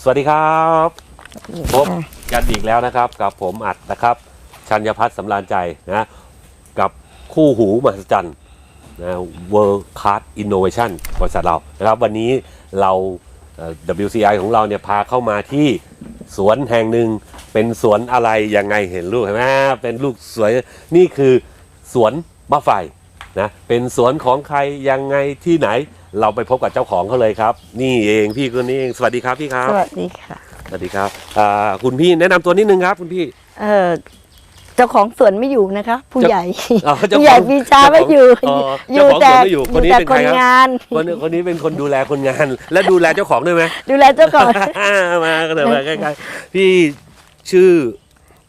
ครับสวัสดีครับพบกันอีกแล้วนะครับ กับผมอัดนะครับ ชัญญพัฒน์สำราญใจนะกับคู่หูมหัศจรรย์นะ World Class Innovation บริษัทเรานะครับวันนี้เราเอ่อ WCI ของเราเนี่ยพาเข้ามาที่สวนแห่งหนึ่งเป็นสวนอะไรยังไงเห็นลูกเห็นไหมเป็นลูกสวยนี่คือสวนมะไฟนะเป็นสวนของใครยังไงที่ไหน เราไปพบกับเจ้าของเขาเลยครับ นี่เองพี่คนนี้เองสวัสดีครับพี่ครับ สวัสดีค่ะ สวัสดีครับอ่าคุณพี่แนะนำตัวนิดนึงครับ คุณพี่ เออเจ้าของสวนไม่อยู่นะคะ ผู้ใหญ่อ๋อเจ้าของผู้ใหญ่ปีชาไม่อยู่อ๋ออเจ้ายู่ของแต่สวนไม่อยู่คนนี้แต่เป็นคใครนครับ งาน คนนี้คนนี้เป็นคนดูแลคนงาน และดูแลเจ้าของด้วยไหม ดูแลเจ้าของ มาก็เลยมาใกล้ๆพี่ชื่อ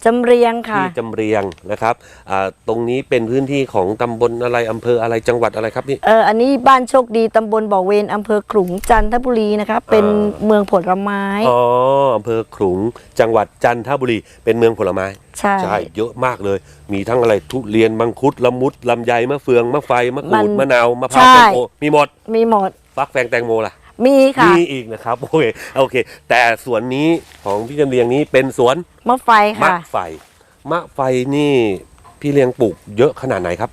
จำเรียงค่ะพี่จำเรียงนะครับอ่าตรงนี้เป็นพื้นที่ของตำบลอะไรอำเภออะไรจังหวัดอะไรครับนี่ เอออันนี้บ้านโชคดีตำบลบ่อเวนอำเภอขลุงจันทบุรีนะคะเป็นอ่า เมืองผลไม้อ๋ออำเภอขลุงจังหวัดจันทบุรี เป็นเมืองผลไม้ ใช่ ใช่เยอะมากเลย มีทั้งอะไรทุเรียนมังคุดละมุดลำไยมะเฟืองมะไฟมะกรูดมะนาวมะพร้าวแตงโมมีหมดมีหมด ฟักแฟงแตงโมล่ะ มีค่ะ มีอีกนะครับโอเคโอเค แต่สวนนี้ของพี่จำเรียงนี้เป็นสวนมะไฟมะค่ะ ไฟมะไฟนี่พี่เลี้ยงปลูกเยอะขนาดไหนครับ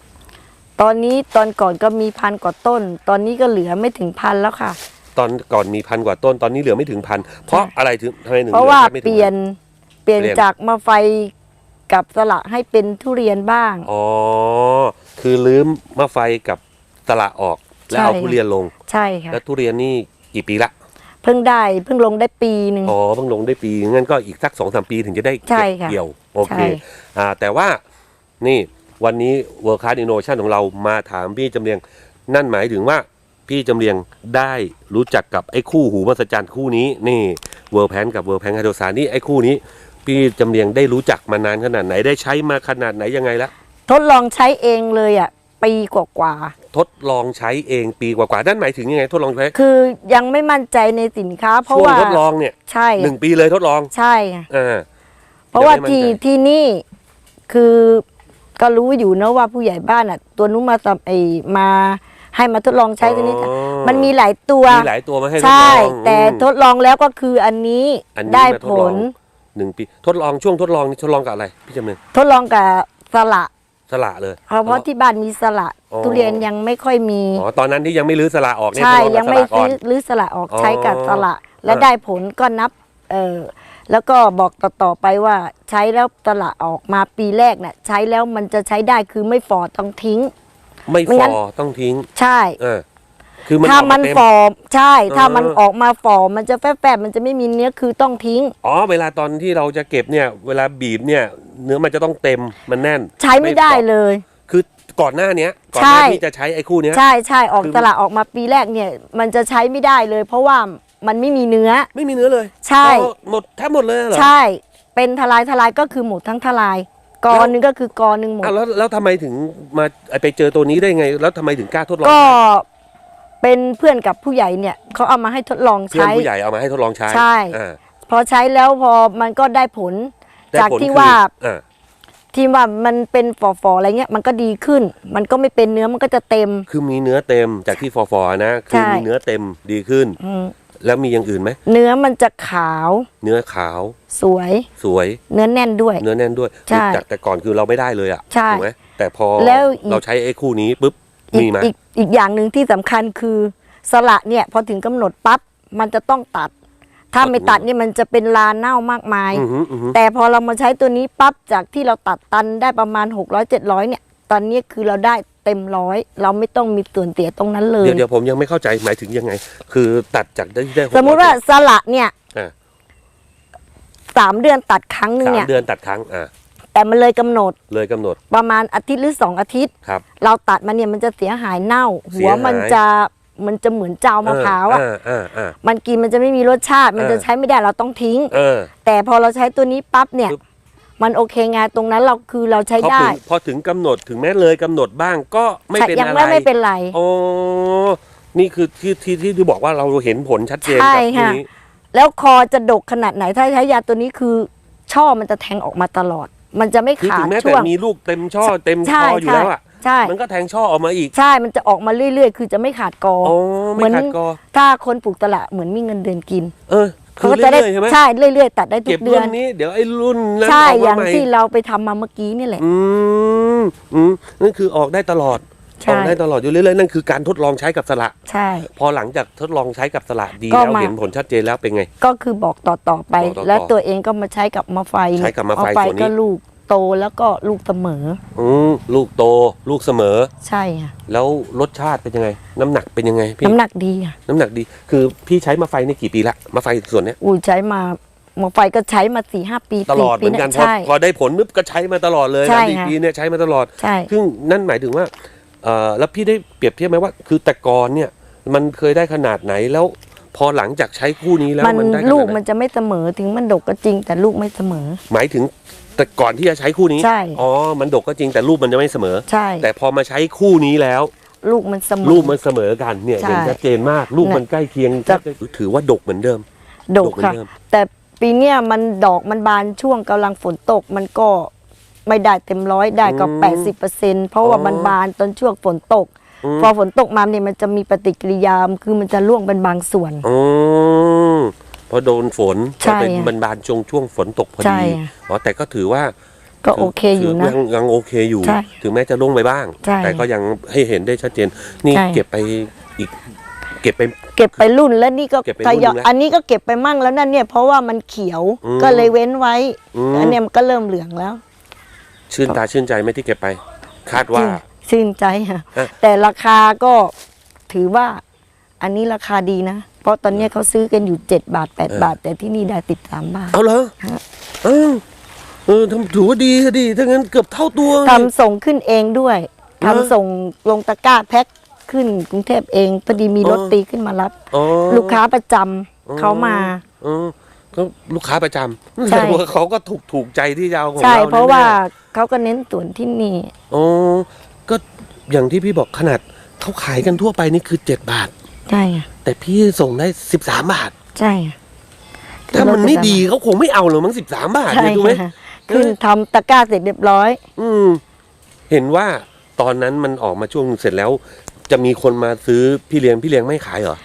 ตอนนี้ตอนก่อนก็มีพันกว่าต้น ตอนนี้ก็เหลือไม่ถึงพันแล้วค่ะ ตอนก่อนมีพันกว่าต้นตอนนี้เหลือไม่ถึงพันเพราะอะไรถึงทำไมถึงเพราะว่าหลือแค่ไม่ถึง เปลี่ยนเปลี่ยนเปลี่ยน จากมะไฟกับสละให้เป็นทุเรียนบ้าง อ๋อคือลืมมะไฟกับสละออก แล้วเอาใช่ทุเรียนลง ใช่ค่ะแล้วทุเรียนนี่กี่ปีละเพิ่งได้เพิ่งลงได้ปีหนึ่งอ๋อเพิ่งลงได้ปีงั้นก็อีกสักสองสามปีถึงจะได้ใช่เก็บค่ะเกี่ยว โอเคใช่อ่าแต่ว่านี่วันนี้ World Class Innovation ของเรามาถามพี่จำเรียง นั่นหมายถึงว่าพี่จำเรียงได้รู้จักกับไอ้คู่หูมหัศจรรย์คู่นี้นี่เวิร์แพนกับเวิร์แพนไฮโดรซานนี่ไอ้คู่นี้ พี่จำเรียงได้รู้จักมานานขนาดไหนได้ใช้มาขนาดไหนยังไงละทดลองใช้เองเลยอะ ปีกว่าทดลองใช้เองปีกว่าๆนั่นหมายถึงยังไงทดลองใช้ๆคือยังไม่มั่นใจในสินค้า เพราะช่วงว่าทดลองเนี่ยใช่หนึ่งปีเลยทดลองใช่ค่ะอ่า เพราะว่ายังไม่มั่นที่ใจ ที่นี่คือก็รู้อยู่นะว่าผู้ใหญ่บ้านอะ ตัวนู้นมาสับไอมา ให้มาทดลองใช้ตัวนี้อ๋อมันมีหลายตัว มีหลายตัวมาให้ทดใช่ลองแต่อืม ทดลองแล้วก็คืออันนี้อันนี้ได้มาทผดลองลหนึ่งปีทดลองช่วงทดลองนี่ทดลองกับอะไรพี่จำเนียงทดลองกับสละ สละเลยเพราะเพราะที่บ้านมีสละ อ๋อ ทุเรียนยังไม่ค่อยมี อ๋อตอนนั้นที่ยังไม่รื้อสละออกเนี่ยใช่ทดลอยังกับไม่สละก่อซื้นอรื้อสละออกอ๋อใช้กับสละ และอ่าได้ผลก็นับเออแล้วก็บอกต่อๆไปว่าใช้แล้วสละออกมาปีแรกเนี่ยใช้แล้วมันจะใช้ได้คือไม่ฝ่อต้องทิ้ง ไม่ไม่ฟงั้อนต้องทิ้ง ใช่ เออ คือมันถ้าออกมันเต็ฝ่อใช่ ถ้ามันเออ ออกมาฝ่อมันจะแฝบๆมันจะไม่มีเนื้อคือต้องทิ้ง อ๋อเวลาตอนที่เราจะเก็บเนี่ย เวลาบีบเนี่ย เนื้อมันจะต้องเต็มมันแน่นใช้ไม่ได้ฝ่อเลย คือก่อนหน้าเนี้ยก่อนหใช่น้าที่จะใช้ไอ้คู่เนี้ย ใช่ใช่ออกคือสละออกมาปีแรกเนี่ย มันจะใช้ไม่ได้เลย เพราะว่ามันไม่มีเนื้อ ไม่มีเนื้อเลยใช่อ๋อหมดแทบหมดเลยเหรอ ใช่ เป็นทลายทลายก็คือหมดทั้งทลาย กอหนึงก็คือกอหนึ่งหมด อ้าวแล้วแล้วทำไมถึงมาไปเจอตัวนี้ได้ไง แล้วทำไมถึงกล้าทดลองก็ใช้ เป็นเพื่อนกับผู้ใหญ่เนี่ยเขาเอามาให้ทดลองเพื่อนใช้ ผู้ใหญ่เอามาให้ทดลองใช้ใช่ อ่าพอใช้แล้วพอมันก็ได้ผล ได้จากผลที่คือว่าอ่าที่ว่ามันเป็นฝ่อๆอะไรเงี้ยมันก็ดีขึ้น มันก็ไม่เป็นเนื้อมันก็จะเต็ม คือมีเนื้อเต็มจากที่ฟอฟอๆนะคือใช่ มีเนื้อเต็มดีขึ้น อืมแล้วมีอย่างอื่นไหมเนื้อมันจะขาวเนื้อขาวสวย สวย เนื้อแน่นด้วย เนื้อแน่นด้วยใช่จากแต่ก่อนคือเราไม่ได้เลยอะใช่ถูกไหมแต่พอแล้วอีก เราใช้ไอ้คู่นี้ปุ๊บ อีมีกมาอีกอีกอย่างหนึ่งที่สำคัญคือสละเนี่ยพอถึงกำหนดปั๊บมันจะต้องตัด ถ้าไม่ตัดเนี่ยมันจะเป็นลาเน่ามากมาย อือหืออือหือแต่พอเรามาใช้ตัวนี้ปั๊บจากที่เราตัดตันได้ประมาณ 600 700 เนี่ย ตอนนี้คือเราได้เต็มร้อยเราไม่ต้องมีส่วนเสียตรงนั้นเลย เดี๋ยวเดี๋ยวผมยังไม่เข้าใจหมายถึงยังไง คือตัดจากได้ได้สมมุติว่าสละเนี่ยอ่าสามเดือนตัดครั้งหนึงสามเนี่ย เดือนตัดครั้งอ่า แต่มันเลยกำหนดเลยกำหนดประมาณอาทิตย์หรือสองอาทิตย์ ครับ เราตัดมันเนี่ยมันจะเสียหายเน่าเสีหัวยหายมันจะมันจะเหมือนเจ้ามะพร้าวอะอ่าอ่าอ่ามันกินมันจะไม่มีรสชาติ มันเออจะใช้ไม่ได้เราต้องทิ้ง เออ แต่พอเราใช้ตัวนี้ปั๊บเนี่ย ปึ๊บ มันโอเคไงตรงนั้นเราคือเราใช้พอได้ถึงพอถึงกำหนดถึงแม้เลยกำหนดบ้างก็ไม่เป็นยังอะไรไม่ไม่เป็นไร โอ้นี่คือที่ที่ที่ที่บอกว่าเราเห็นผลชัดเจนใช่กับค่ะ นี้แล้วคอจะดกขนาดไหนถ้าใช้ยาตัวนี้คือ ช่อมันจะแทงออกมาตลอด มันจะไม่คือขาถึดงแม้แต่ช่วง มีลูกเต็มช่อเต็มใช่คออยู่ใช่ แล้วอะใช่ มันก็แทงช่อออกมาอีกใช่ มันจะออกมาเรื่อย ๆ คือจะไม่ขาดกอโอ้เหมืไม่อนขัดกอถ้าคนปลูกตละเหมือนมีเงินเดือนกินเออคือก็จะได้เรื่อยๆใช่ไหมใช่เรื่อยๆ ตัดได้ทุเก็บกเดืรุ่อนน นี้เดี๋ยวไอ้รุ่นนั้นใช่ออกอมาย่างใหม่ที่เราไปทำมาเมื่อกี้นี่แหละ อืมอืมนั่นคือออกได้ตลอด ใช่ออกได้ตลอดอยู่เรื่อยๆนั่นคือการทดลองใช้กับสละใช่ พอหลังจากทดลองใช้กับสละดีก็แล้วมา เห็นผลชัดเจนแล้วเป็นไง ก็คือบอกต่อๆไป บอกต่อๆแล้วตัวเองก็มาใช้กับมะไฟใช้กับมะไฟไฟส่วนนี้ ก็ลูกโตแล้วก็ลูกเสมอ อืมลูกโตลูกเสมอ ใช่ค่ะแล้วรสชาติเป็นยังไง น้ำหนักเป็นยังไงพี่น้ำหนักดีค่ะน้ำหนักดี คือพี่ใช้มาไฟนี่กี่ปีละมาไฟส่วนเนี้ยอุ้ยใช้มามะไฟก็ใช้มาสี่ห้าปีตลอดสี่เหมือนกันปีพอใช่ พอได้ผลนึบก็ใช้มาตลอดเลยใช่สามสี่ค่ะ ปีเนี่ยใช้มาตลอด ใช่ ซึ่งนั่นหมายถึงว่า เอ่อแล้วพี่ได้เปรียบเทียบไหมว่า คือแต่ก่อนเนี่ยมันเคยได้ขนาดไหนแล้ว พอหลังจากใช้คู่นี้แล้วมันมันได้ขนาดไหนลูกมันจะไม่เสมอถึงมันดกก็จริง แต่ลูกไม่เสมอ หมายถึงแต่ก่อนที่จะใช้คู่นี้ใช่ อ๋อมันดกก็จริงแต่รูปมันจะไม่เสมอ ใช่ แต่พอมาใช้คู่นี้แล้ว ลูกมันเสมอ รูปมันเสมอกันเนี่ยใช่เห็นชัดเจนมากรูปมันใกล้เคียงจะ ถือว่าดกเหมือนเดิมดดกกเหมือนค่ะ เดิม แต่ปีเนี้ยมันดอกมันบานช่วงกำลังฝนตกมันก็ ไม่ได้เต็มร้อยได้ก็แปดสิบเปอร์เซ็นเพราะว่ามันบานตอนช่วงฝนตก พอฝนตกมาเนี่ยมันจะมีปฏิกิริยาคือมันจะร่วงเป็นบางส่วนอืมพอโดนฝนใช่ ก็เป็นบรรบานช่วงช่วงฝนตกพอใช่ดีอ๋อแต่ก็ถือว่าก็โอเคอยู่นะยังยังโอเคอยู่ ใช่ถึงแม้จะล่วงไปบ้าง ใช่แต่ก็ยังให้เห็นได้ชัดเจน นี่ใช่ เก็บไปอีก เก็บไป เก็บไปรุ่นแล้วนี่ก็เก็บไปทรุ่นยอยแล้วอันนี้ก็เก็บไปมั่งแล้วนั่นเนี่ยเพราะว่ามันเขียวอืมก็เลยเว้นไว้อืม อันเนี้ยมันก็เริ่มเหลืองแล้ว ชื่นตาชื่นใจไหมที่เก็บไป คาดว่า ชื่นใจค่ะอะ แต่ราคาก็ถือว่า อันนี้ราคาดีนะ เพราะตอนเนี้ยเขาซื้อกันอยู่เจ็ดบาทแปดบาท แต่ที่นี่ได้ติดสามบาท เอาเหรอฮะ เออเออทำถือว่าดีค่ะดีถ้างั้นเกือบเท่าตัว ทำส่งขึ้นเองด้วยทำส่งลงตะกร้าแพ็คขึ้นกรุงเทพเองพอดีมีรถตีขึ้นมารับ อ๋อ ลูกค้าประจำเขามา เออ ก็ลูกค้าประจำใช่ แต่ว่าเขาก็ถูกถูกใจที่จะเอาของใช่เราเพราะว่าแน่เขาก็เน้นส่วนที่นี่ๆอ๋อก็อย่างที่พี่บอกขนาดเขาขายกันทั่วไปนี่คือเจ็ดบาท ใช่ค่ะแต่พี่ส่งได้สิบสามบาท ใช่ค่ะถ้ามันไม่ดีเขาคงไม่เอาหรอกมั้งสิบสามบาทใช่เนี่ยถูกไหม ค่ะขึ้นทำตะกร้าเสร็จเรียบร้อย อืม เห็นว่าตอนนั้นมันออกมาช่วงเสร็จแล้ว จะมีคนมาซื้อพี่เลี้ยงพี่เลี้ยงไม่ขายเหรอ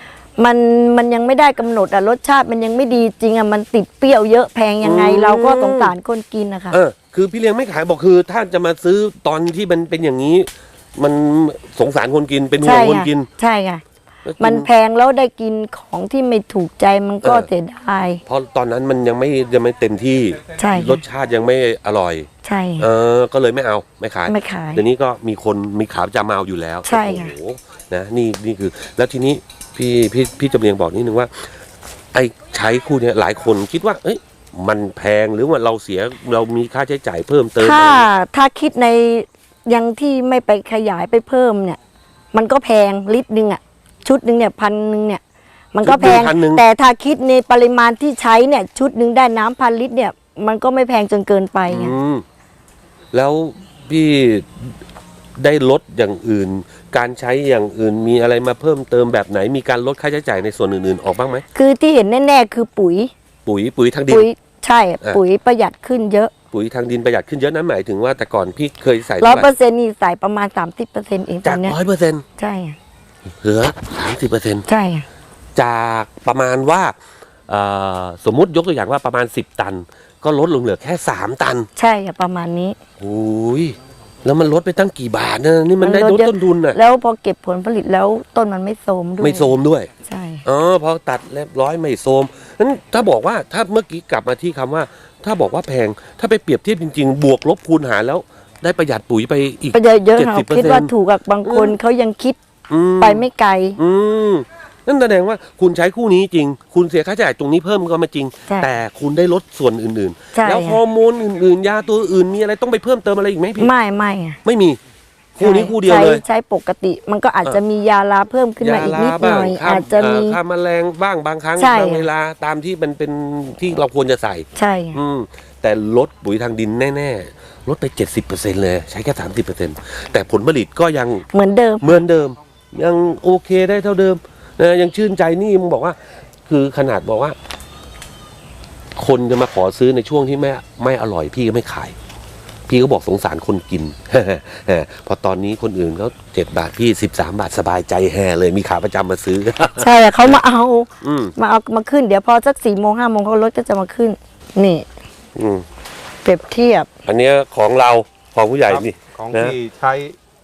มันมันยังไม่ได้กำหนดอะรสชาติมันยังไม่ดีจริงอะมันติดเปรี้ยวเยอะแพงยังไงอืมเราก็สงสารคนกินนะคะเออคือพี่เลี้ยงไม่ขายบอกคือ ถ้าจะมาซื้อตอนที่มันเป็นอย่างนี้ มันสงสารคนกินเป็นห่วใช่งคนค่ะกิน ใช่ค่ะแล้วกิมันแพงแล้วได้กินของที่ไม่ถูกใจมันก็เออเสียดายเพราะตอนนั้นมันยังไม่ยังไม่เต็มที่ใช่รค่ะสชาติยังไม่อร่อย ใช่เออก็เลยไม่เอาไม่ขายไม่ขายเดี๋ยวนี้ก็มีคนมีขาประจำมาเอาอยู่แล้วใช่ค่ะโอ้โหนะนี่นี่คือ แล้วทีนี้ พี่พี่พี่จำเรียงบอกนิดนึงว่า ไอ้ใช้คู่เนี้ยหลายคนคิดว่า เอ้ยมันแพงหรือว่าเราเสียเรามีค่าใช้จ่ายเพิ่มเติมถ้าอะไรถ้าคิดในยังที่ไม่ไปขยายไปเพิ่มเนี่ย มันก็แพงลิตรหนึ่งอะชุดหนึ่งเนี่ยพันหนึ่งเนี่ย มันก็แพงพันหนึ่งแต่ถ้าคิดในปริมาณที่ใช้เนี่ย ชุดหนึ่งได้น้ำพันลิตรเนี่ย มันก็ไม่แพงจนเกินไปไงอืมแล้วพี่ ได้ลดอย่างอื่น การใช้อย่างอื่นมีอะไรมาเพิ่มเติมแบบไหน มีการลดค่าใช้จ่ายในส่วนอื่นๆออกบ้างไหม คือที่เห็นแน่ๆคือปุ๋ย ปุ๋ยปุ๋ยทางดิน ปุ๋ยใช่อะปุ๋ยประหยัดขึ้นเยอะ ปุ๋ยทางดินประหยัดขึ้นเยอะนะหมายถึงว่าแต่ก่อนพี่เคยใส่ร้อยเท่าไหเปอร่ร์เซ็นต์นี่ใส่ประมาณสามสิบเปอร์เซ็นต์เองตอจากนเนี้ยร้อยเปอร์เซ็นต์ใช่เหลือสามสิบเปอร์เซ็นต์ใช่จากประมาณว่าเอ่อสมมุติยกตัวอย่างว่าประมาณ10ตัน ก็ลดลงเหลือแค่3ตัน ใช่ค่ะประมาณนี้โอ้ย แล้วมันลดไปตั้งกี่บาทนะนี่มันได้มันลลดดเยอะต้นทุนน่ะแล้วพอเก็บผลผลิตแล้วต้นมันไม่โทรมด้วยไม่โซมด้วยใช่อ๋อพอตัดเรียบร้อยไม่โซมนั้นถ้าบอกว่าถ้าเมื่อกี้กลับมาที่คำว่า ถ้าบอกว่าแพงถ้าไปเปรียบเทียบจริง ๆ บวกลบคูณหารแล้ว ได้ประหยัดปุ๋ยไปอีกประหยัดเยอะค่ะ70%คิดว่าถูกกับบางคนเขายังคิดอืมไปไม่ไกล อืม นั่นแสดงว่าคุณใช้คู่นี้จริง คุณเสียค่าใช้จ่ายตรงนี้เพิ่มก็มาจริง ใช่แต่คุณได้ลดส่วนอื่นใช่ ๆ แล้วฮอร์โมนอื่นๆ ยาตัวอื่นมีอะไรต้องไปเพิ่มเติมอะไรอีกไหมพี่ไม่ไม่อะไม่มี คู่นี้ใช่คู่เดียวใช้เลยใช้ปกติ มันก็อาจจะมียาลาเพิ่มขึ้นมาอีกนิดหน่อยข้ามอาจจะมีเอ่อข้ามแมลงบ้างบางครั้งใช่ บางเวลาตามที่มันเป็นที่เราควรจะใส่ ใช่ อืม แต่ลดปุ๋ยทางดินแน่ๆลดไป 70%เลย ใช้แค่ 30%แต่ผลผลิตก็ยังเหมือนเดิม เหมือนเดิม ยังโอเคได้เท่าเดิม นะยังชื่นใจนี่มึงบอกว่า คือขนาดบอกว่า คนจะมาขอซื้อในช่วงที่ไม่ไม่อร่อยพี่ก็ไม่ขายพี่พี่ก็บอกสงสารคนกินพอตอนนี้คนอื่นเขาเจ็ดบาทพี่สิบสามบาทสบายใจแห่เลยมีขาประจำมาซื้อ ใช่เขามาเอาอืมมาเอามาขึ้น เดี๋ยวพอสักสี่โมงห้าโมงเขารถก็จะมาขึ้น นี่อืมเปรียบเทียบ อันเนี้ยของเราของผู้ใหญ่ครับนี่ ของนะ ที่ใช้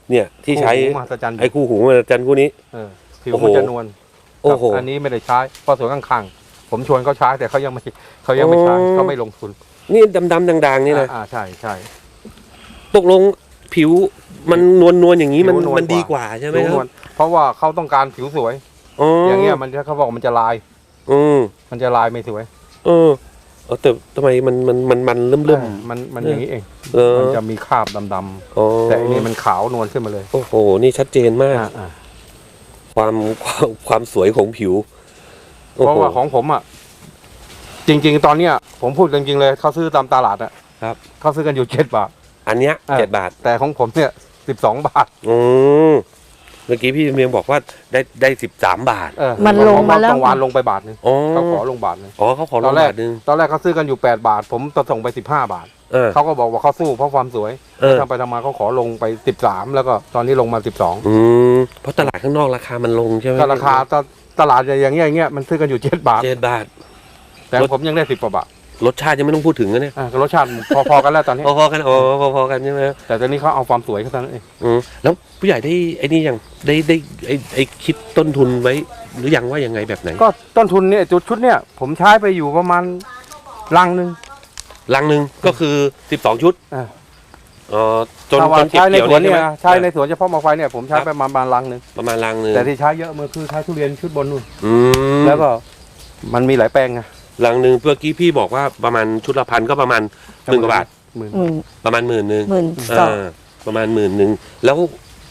เนี่ยที่ใช้คู่หูมหัศจรรย์ไอ้คู่หูมาจันคู่นี้ เออผิวโอ้โห มันจะนวล โอ้โหครับอันนี้ไม่ได้ใช้เพราะสวนข้างๆผมชวนเขาใช้แต่เขายังไม่เขายังไม่ใช้อ๋อเขาไม่ลงทุน นี่ดำๆด่างๆนี่นะอ่าใช่ใช่ตกลงผิวมันนวลนวลๆอย่างนี้มันผิวนวลมันดีกกว่าว่าใช่ไหมผิวคนวรับลเพราะว่าเขาต้องการผิวสวยอ๋อออย่างเงี้ยมันจะเขาบอกมันจะลาย อืมมันจะลายไม่สวย เออเออแต่ทำไมมันมันมันมันเริ่มเริ่มอ่ามันมันเออออย่างนี้เองเออมันจะมีคราบดำอ๋อๆแต่อันนี้มันขาวนวลขึ้นมาเลย โอ้โห นี่ชัดเจนมากอ่าอ่า ความความความสวยของผิวโอ้เพราะโหว่าของผมอะ จริง ๆ ตอนเนี้ยผมพูดจริงๆเลยเขาซื้อตามตลาดอะครับเขาซื้อกันอยู่เจ็ดบาท อันเนี้ยอ่าเจ็ดบาท แต่ของผมเนี่ยสิบสองบาทอืมเมื่อกี้พี่เมียงบอกว่าได้ได้สิบสามบาทเออมันลงมาแล้วบางวันลงไปบาทหนึงอ๋อเขาขอลงบาทหนึงอ๋อเขาขอลตองนแรกบาทหนึงตอนแรกเขาซื้อกันอยู่แปดบาท ผมจะส่งไปสิบห้าบาท เออ เขาก็บอกว่าเขาสู้เพราะความสวยเออ ทำไปทำมาเขาขอลงไปสิบสามแล้วก็ตอนนี้ลงมาสิบสองอืมเพราะตลาดข้างนอกราคามันลงใช่ไหมก็ราคาตตลาดอย่างเงี้ยอย่างเงี้ยมันซื้อกันอยู่เจ็ดบาท เจ็ดบาท แต่ผมยังได้สิบกว่าบาทรสชาติยังไม่ต้องพูดถึงนะเนี่ยอะรสชาติพอๆกันแล้วตอนนี้ พอๆกันอ๋อพอๆกันใช่ไหมแต่ตอนนี้เขาเอาความสวยเขาเท่านั้นเองอืมแล้วผู้ใหญ่ได้ไอ้นี่ยังได้ได้ไอ้ไอ้คิดต้นทุนไว้ หรือยังว่ายังไงแบบไหนก็ต้นทุนเนี่ยจุดชุดเนี่ยผมใช้ไปอยู่ประมาณลังหนึ่ง ลังหนึ่งก็คือสิบสองชุดอ่า เอ่อจนถ้าจว่านเก็บใช้ในเกี่ยวสวนเนี่ยเนี่ยใช่ไหมใช้ในสวนเฉพาะมาไฟเนี่ยผมใช้ไปประมาณลังหนึ่งประมาณลังหนึ่งแต่ที่ใช้เยอะมือคือใช้ทุเรียนชุดบนนู่นอืมแล้วก็มันมีหลายแปลงไงลังหนึ่งเมื่อกี้พี่บอกว่าประมาณชุดละพันก็ประมาณหมื่นกว่าบาทหมื่นหมื่นประมาณหมื่นหนึ่งหมื่นสองอ่าประมาณหมื่นหนึ่งแล้ว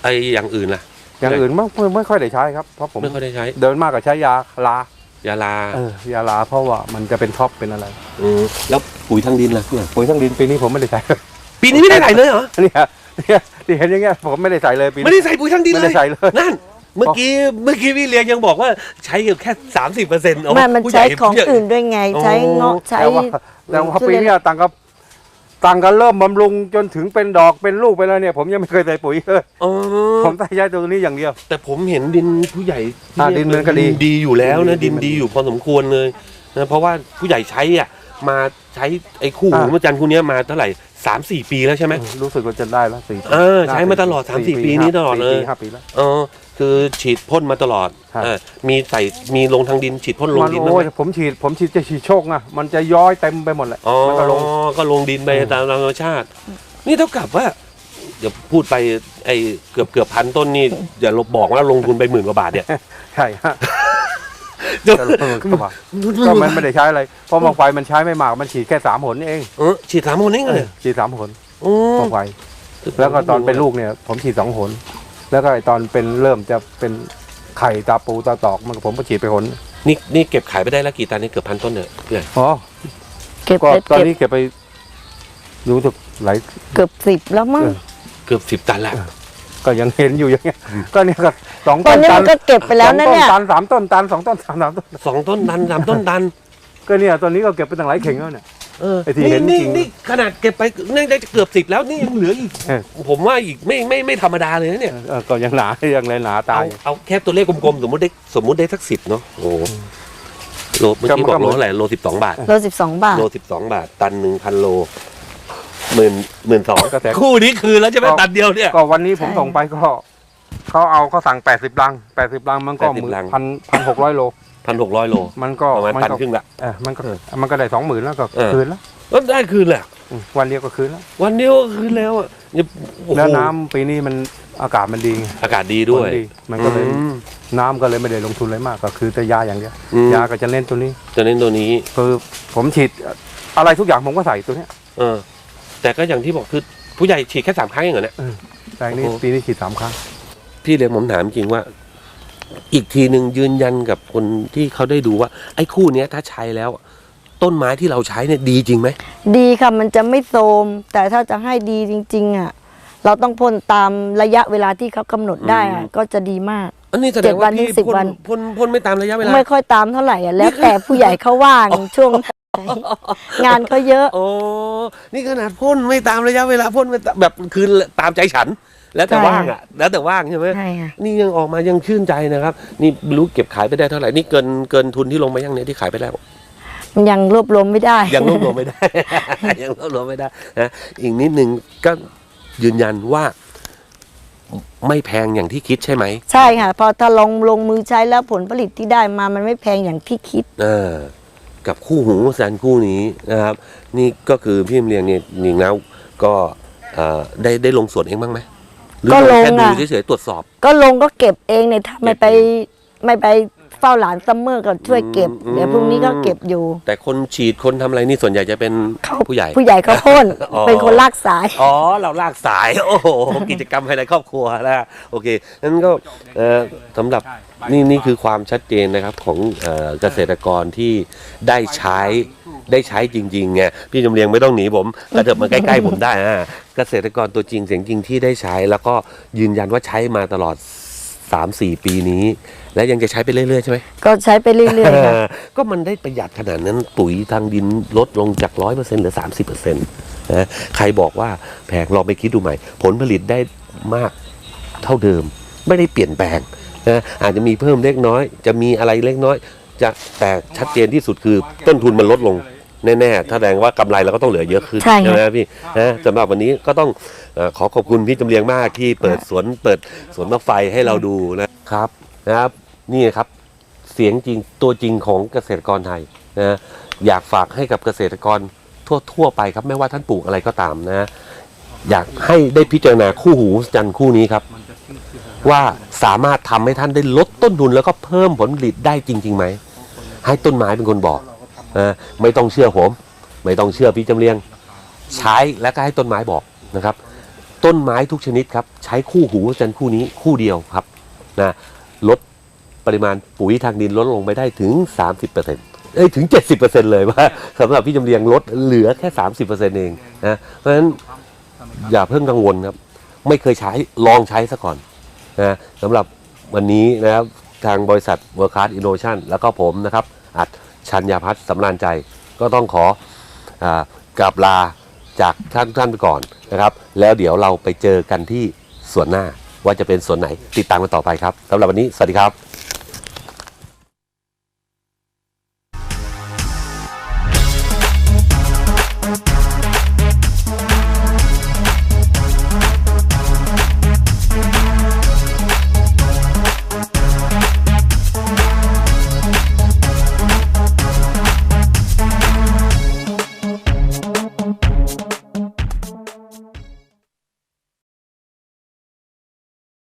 ไอ้อย่างอื่นล่ะอย่างอื่นไม่ไม่ไม่ค่อยได้ใช้ครับเพราะผมไม่ค่อยได้ใช้เดินมากกับใช้ยาลา ยาลาเออยาลาเพราะว่ามันจะเป็นท็อปเป็นอะไรมแล้วปุ๋ยทางดินล่ะเนี่ยปุ๋ยทั้งดินปีนี้ผมไม่ได้ใส่ ปีนี้ไม่ได้ใส่เลยเหรอเนี่ยเนี่ยที่เห็นอย่างเงี้ยผมไม่ได้ใส่เลยปีไม่นี้ ได้ใส่ปุ๋ยทางดินไม่เลได้ยใส่เลย นั่น เมื่อกี้เมื่อกี้พี่เลี้ยงยังบอกว่าใช้แค่สามสิบเปอร์เซ็นต์ไม่มันใช้ของอื่นด้วยไงใช้เงาะใช้ แต่ว่าแต่ว่าทุปีเรียนเนี้ยต่างกับ ต่างกันเริ่มบำรุงจนถึงเป็นดอกเป็นลูกไปแล้วเนี่ย ผมยังไม่เคยใส่ปุ๋ยเลยอ๋อผมใส่ใช้ตัวนี้อย่างเดียว แต่ผมเห็นดินผู้ใหญ่อ่าดินมันก็ดีดีอยู่แล้วนะ ดิดินนมันดี ดีอยู่พอสมควรเลยนะเพราะว่าผู้ใหญ่ใช้อะมาใช้ไอ้คู่หูอ่า มาจันทร์คู่เนี้ยมาเท่าไหร่สามสี่ปีแล้วใช่ไหม รู้สึกว่าจะได้แล้วสี่เออใช้มาตลอดสามสี่ปีนี้ตลอดเลย สี่ปีห้าปีแล้ว เออ คือฉีดพ่นมาตลอดครับเออมีใส่มีลงทางดินฉีดพ่นลงมันดินบ้างโอ้ไหยมผมฉีดผมฉีดจะฉีดโชคนะมันจะย้อยเต็มไปหมดเลยอ๋อมันก็ลง ก็ลงดินไปอืม ตามธรรมชาติ นี่เท่ากับว่าเดี๋ยวพูดไปไอ้เกือบเกือบพันต้นนี่อย่าลบบอกว่าลงทุนไปหมื่นกว่าบาทเนี่ย ใช่ฮะจะลงเข้ามาก็มันไม่ได้ใช้อะไรเพราะบางไฟมันใช้ไม่มากมันฉีดแค่สามหนเองเออฉีดสามคนเองเลยฉีดสามหนโอ้บางไฟแล้วก็ตอนเป็นลูกเนี่ย ผมฉีดสองหน แล้วก็ไอ้ตอนเป็นเริ่มจะเป็นไข่ตาปูตาตอกมันก็ผมก็ฉีดไปหนนี่นี่เก็บขายไปได้แล้วกี่ตันนี่เกือบพันต้นเนี่ยพี่ใหญ่อ๋อเก็บก็ไปตอนเก็บนี้เก็บไปรู้สึกหลาย เกือบสิบแล้วมั้งเออเกือบสิบตันละ ก็ยังเห็นอยู่อย่างเงี้ย ก็เนี่ยก็สองตอต้นนนี้ตัมันนก็เก็บไปแล้วนะเนี่ย สองต้นตันสามต้นตันสองต้นสามสามต้นสองต้นตันสามต้นตันก็เนี่ยตอนนี้ก็เก็บไปตั้งหลายเข่งแล้วเนี่ย เออไอ้ที่นี่เห็นนี่จริง นี่ขนาดเก็บไปนี่ได้เกือบสิบแล้วนี่ยังเหลืออีก เออ ผมว่าอีกไม่ไม่ไม่ธรรมดาเลยนะเนี่ย เออก็ยังหนายังเลยหนาตาเอาย เอาแค่ตัวเลขกลมๆ สมมติได้สมมติได้สักสิบเนาะโอ้โหโลเมื่อกี้ก็บอกมันก็โลเท่าไหร่โลสิบสองบาท โลสิบสองบาท โลสิบสองบาท ตันหนึ่งพันโลหมื่นหมื่นสองก็แต่ คู่นี้คือแล้วใช่ไหมตันเดียวเนี่ย ก็วันนี้ผมใช่ ส่งไปก็เขาเอาเขาสั่งแปดสิบลังแปดสิบลังมันก็80หมื่นลัง พันพันหกร้อยโล พันหกร้อยโล มันก็ประมาณมันตันก็ครึ่งละเออมันก็มันก็ได้สองหมื่นแล้วก็เออคืนแล้วก็ได้คืนแหละอืมวันเดียวก็คืนแล้ว วันเดียวก็คืนแล้วอะเนี่ยโอ้โหแล้วน้ำปีนี้มันอากาศมันดีไงอากาศดีด้วยฝนมันก็เลยอืมน้ำก็เลยไม่ได้ลงทุนอะไรมากก็คือแต่ยาอย่างเดียวอืมยาก็จะเล่นตัวนี้ จะเน้นตัวนี้คือผมฉีดอะไรทุกอย่างผมก็ใส่ตัวเนี้ย เออ แต่ก็อย่างที่บอกคือผู้ใหญ่ฉีดแค่สามครั้งเองเหรอเนี่ยแต่อันนี้โอ้โหปีนี้ฉีดสามครั้ง พี่เลยผมถามจริงว่า อีกทีหนึ่งยืนยันกับคนที่เขาได้ดูว่า ไอ้คู่เนี้ยถ้าใช้แล้ว ต้นไม้ที่เราใช้เนี่ยดีจริงไหมดีค่ะมันจะไม่โทรมแต่ถ้าจะให้ดีจริง ๆ อะ เราต้องพ่นตามระยะเวลาที่เขากำหนดได้อะก็จะดีมาก อันนี้แสดเจ็งดวัว่านถึพี่งสิบพ่นวันพ่นพ่นไม่ตามระยะเวลา ไม่ค่อยตามเท่าไหร่อะแล้วแต่ผู้ใหญ่เขาว่างช่วงงานเขาเยอะ โอ้นี่ขนาดพ่นไม่ตามระยะเวลาพ่นไม่ตามแบบคือตามใจฉัน แล้วแต่ใช่ว่างอะ แล้วแต่ว่างใช่ไหมใช่ค่ะนี่ยังออกมายังชื่นใจนะครับ นี่ไม่รู้เก็บขายไปได้เท่าไหร่นี่เกินเกินทุนที่ลงมายังเนี่ยที่ขายไปแล้วมันยังรวบรวมไม่ได้ ยังรวบรวมไม่ได้ ยังรวบรวมไม่ได้นะอีกนิดนึงก็ยืนยันว่า ไม่แพงอย่างที่คิดใช่ไหมใช่ค่ะ พอถ้าลงลงมือใช้แล้วผลผลิตที่ได้มามันไม่แพงอย่างที่คิด เออ กับคู่หูแสนคู่นี้นะครับ นี่ก็คือพี่เลียงเนี่ยจริงๆแล้วก็เอ่อได้ได้ลงสวนเองบ้างไหม หรือก็ลงแค่ดูอะเฉยๆตรวจสอบ ก็ลงก็เก็บเองเนี่ยถ้าไม่ไปเก็บเองไม่ไป เฝ้าหลานซัมเมอร์ก็ช่วยเก็บ อืม เดี๋ยวพรุ่งนี้ก็เก็บอยู่ แต่คนฉีดคนทำอะไรนี่ส่วนใหญ่จะเป็นเขาผู้ใหญ่ ผู้ใหญ่เขาพ่นอ๋อ เป็นคนลากสาย อ๋อ เราลากสาย โอ้โห กิจกรรมภายในครอบครัวนะ โอเค นั้นก็เอ่อสำหรับนี่นี่คือความชัดเจนนะครับของเอ่อเกษตรกรที่ได้ใช้ได้ใช้จริงๆไงพี่จำเรียงไม่ต้องหนีผมกระเถิบมาใกล้ๆผมได้นะเกษตรกรตัวจริงเสียงจริงที่ได้ใช้ แล้วก็ยืนยันว่าใช้มาตลอด 3-4 ปีนี้ และยังจะใช้ไปเรื่อยๆใช่ไหมก็ใช้ไปเรื่อยๆค่ะก็มันได้ประหยัดขนาดนั้นปุ๋ยทางดินลดลงจากร้อยเปอร์เซ็นต์เหลือสามสิบเปอร์เซ็นต์นะใครบอกว่าแพงลองไปคิดดูใหม่ ผลผลิตได้มากเท่าเดิม ไม่ได้เปลี่ยนแปลงนะอาจจะมีเพิ่มเล็กน้อย จะมีอะไรเล็กน้อย จะแต่ชัดเจนที่สุดคือต้นทุนมันลดลงแน่ๆถ้าแสดงว่ากำไรเราก็ต้องเหลือเยอะขึ้นใช่ค่ะไหมพี่นะสำหรับวันนี้ก็ต้องเออขอขอบคุณพี่จำเรียงมากที่เปิดสวนเปิดสวนมะไฟให้เราดูนะครับนะครับ นี่ครับเสียงจริงตัวจริงของเกษตรกรไทยนะอยากฝากให้กับเกษตรกรทั่วทั่วไปครับ ไม่ว่าท่านปลูกอะไรก็ตามนะ อยากให้ได้พิจารณาคู่หูจันทร์คู่นี้ครับ ว่าสามารถทำให้ท่านได้ลดต้นทุนแล้วก็เพิ่มผลผลิตได้จริงๆไหมให้ต้นไม้เป็นคนบอกนะไม่ต้องเชื่อผม ไม่ต้องเชื่อพี่จำเรียง ใช้แล้วก็ให้ต้นไม้บอกนะครับ ต้นไม้ทุกชนิดครับ ใช้คู่หูจันทร์คู่นี้คู่เดียวครับนะลด ปริมาณปุ๋ยทางดินลดลงไปได้ถึง 30%เอ้ยถึง 70%เลยว่าสำหรับพี่จำเรียงลดเหลือแค่ 30%เองนะเพราะฉะนั้นอย่าเพิ่งกังวลครับ ไม่เคยใช้ลองใช้ซะก่อนนะสำหรับวันนี้นะครับทางบริษัท w o r k c a r d Innovation แล้วก็ผมนะครับ อัดชัญญาพัฒน์สำราญใจ ก็ต้องขออกราบลาจากท่านท่านไปก่อนนะครับ แล้วเดี๋ยวเราไปเจอกันที่ส่วนหน้าว่าจะเป็นส่วนไหนติดตามกันต่อไปครับสำหรับวันนี้ สวัสดีครับ